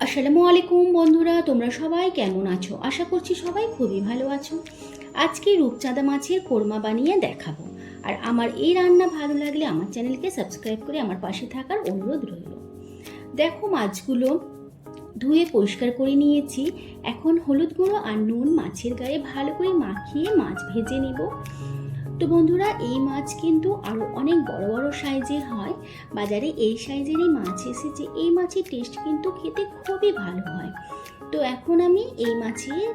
আসসালামু আলাইকুম বন্ধুরা, তোমরা সবাই কেমন আছো? আশা করছি সবাই খুবই ভালো আছো। আজকে রূপচাঁদা মাছের কোরমা বানিয়ে দেখাবো। আর আমার এই রান্না ভালো লাগলে আমার চ্যানেলকে সাবস্ক্রাইব করে আমার পাশে থাকার অনুরোধ রইল। দেখো মাছগুলো ধুয়ে পরিষ্কার করে নিয়েছি। এখন হলুদ গুঁড়ো আর নুন মাছের গায়ে ভালো করে মাখিয়ে মাছ ভেজে নেব। তো বন্ধুরা, এই মাছ কিন্তু আরও অনেক বড় বড় সাইজের হয়। বাজারে এই সাইজেরই মাছ এসেছে। এই মাছের টেস্ট কিন্তু খেতে খুবই ভালো হয়। তো এখন আমি এই মাছের,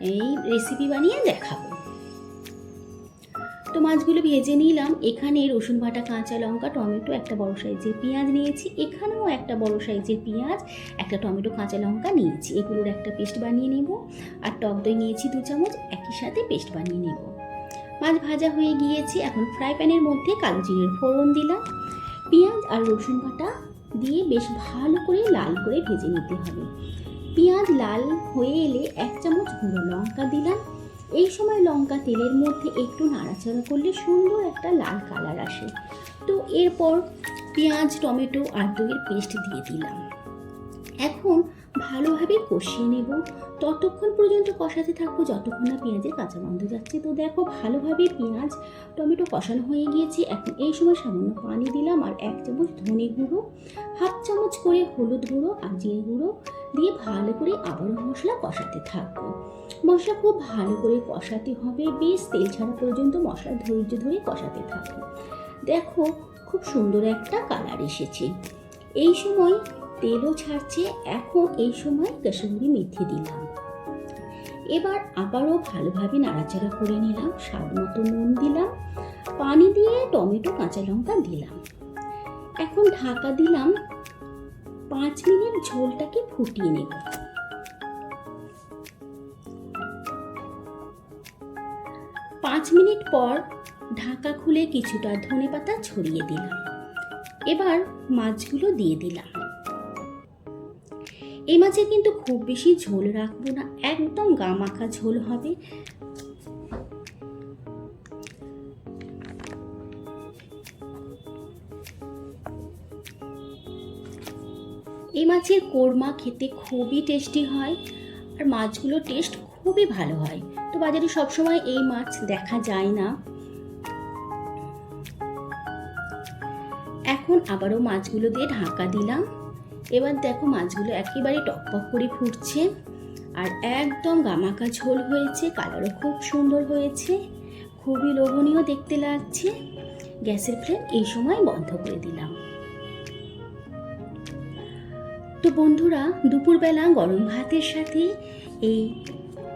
এই রেসিপি বানিয়ে দেখাবো। মাছগুলো ভেজে নিলাম। এখানে রসুন বাটা, কাঁচা লঙ্কা, টমেটো একটা বড় সাইজের পেঁয়াজ নিয়েছি। এখানেও একটা বড় সাইজের পেঁয়াজ, একটা টমেটো, কাঁচা লঙ্কা নিয়েছি। এগুলোর একটা পেস্ট বানিয়ে নেব। আর টক দই নিয়েছি দু চামচ, একই সাথে পেস্ট বানিয়ে নেব। মাছ ভাজা হয়ে গিয়েছে। এখন ফ্রাই প্যানের মধ্যে কালো জিরের ফোড়ন দিলাম। পেঁয়াজ আর রসুন বাটা দিয়ে বেশ ভালো করে লাল করে ভেজে নিতে হবে। পেঁয়াজ লাল হয়ে এলে এক চামচ গুঁড়ো লঙ্কা দিলাম। এই সময় লঙ্কা তেলের মধ্যে একটু নাড়াচাড়া করলে সুন্দর একটা লাল কালার আসে। তো এরপর পেঁয়াজ, টমেটো আর দইয়ের পেস্ট দিয়ে দিলাম। এখন ভালোভাবে কষিয়ে নেব। ততক্ষণ পর্যন্ত কষাতে থাকব যতক্ষণ না পেঁয়াজের কাঁচা গন্ধ যাচ্ছে। তো দেখো ভালোভাবে পেঁয়াজ, টমেটো কষানো হয়ে গিয়েছে। এখন এই সময় সামান্য পানি দিলাম আর এক চামচ ধনে গুঁড়ো, হাফ চামচ করে হলুদ গুঁড়ো আর জিরে গুঁড়ো দিয়ে ভালো করে আবারও মশলা কষাতে থাকব। মশলা খুব ভালো করে কষাতে হবে। বেশ তেল ছাড়া পর্যন্ত মশলা ধৈর্য ধরে কষাতে থাকব। দেখো খুব সুন্দর একটা কালার এসেছে। এই সময় তেলও ছাড়ছে, এখন এই সময় কাশ্মীরি মেথি দিলাম। এবার আবারও ভালোভাবে নাড়াচাড়া করে নিলাম, স্বাদ মতো নুন দিলাম, পানি দিয়ে টমেটো, কাঁচা লঙ্কা দিলাম। এখন ঢাকা দিলাম, পাঁচ মিনিট ঝোলটাকে ফুটিয়ে নেব। পাঁচ মিনিট পর ঢাকা খুলে কিছুটা ধনে পাতা ছড়িয়ে দিলাম। এবার মাছগুলো দিয়ে দিলাম। এই মাছে কিন্তু খুব বেশি ঝোল রাখব না, একদম গা মাখা ঝোল হবে। এই মাছের কোরমা খেতে খুবই টেস্টি হয় আর মাছগুলো টেস্ট খুবই ভালো হয়। তো বাজারে সবসময় এই মাছ দেখা যায় না। এখন আবারও মাছগুলো দিয়ে ঢাকা দিলাম। এবার দেখো মাছগুলো একেবারে টকপক করে ফুটছে আর একদম গামাকা ঝোল হয়েছে, কালারও খুব সুন্দর হয়েছে, খুবই লোভনীয় দেখতে লাগছে। গ্যাসের ফ্লেম এই সময় বন্ধ করে দিলাম। তো বন্ধুরা, দুপুরবেলা গরম ভাতের সাথে এই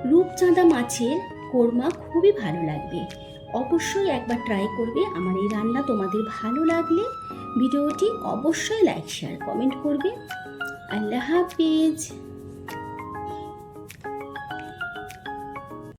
রূপচাঁদা মাছের কোরমা খুবই ভালো লাগবে। অবশ্যই একবার ট্রাই করবে। আমার এই রান্না তোমাদের ভালো লাগলে ভিডিওটি অবশ্যই লাইক শেয়ার কমেন্ট করবে। আল্লাহ হাফিজ।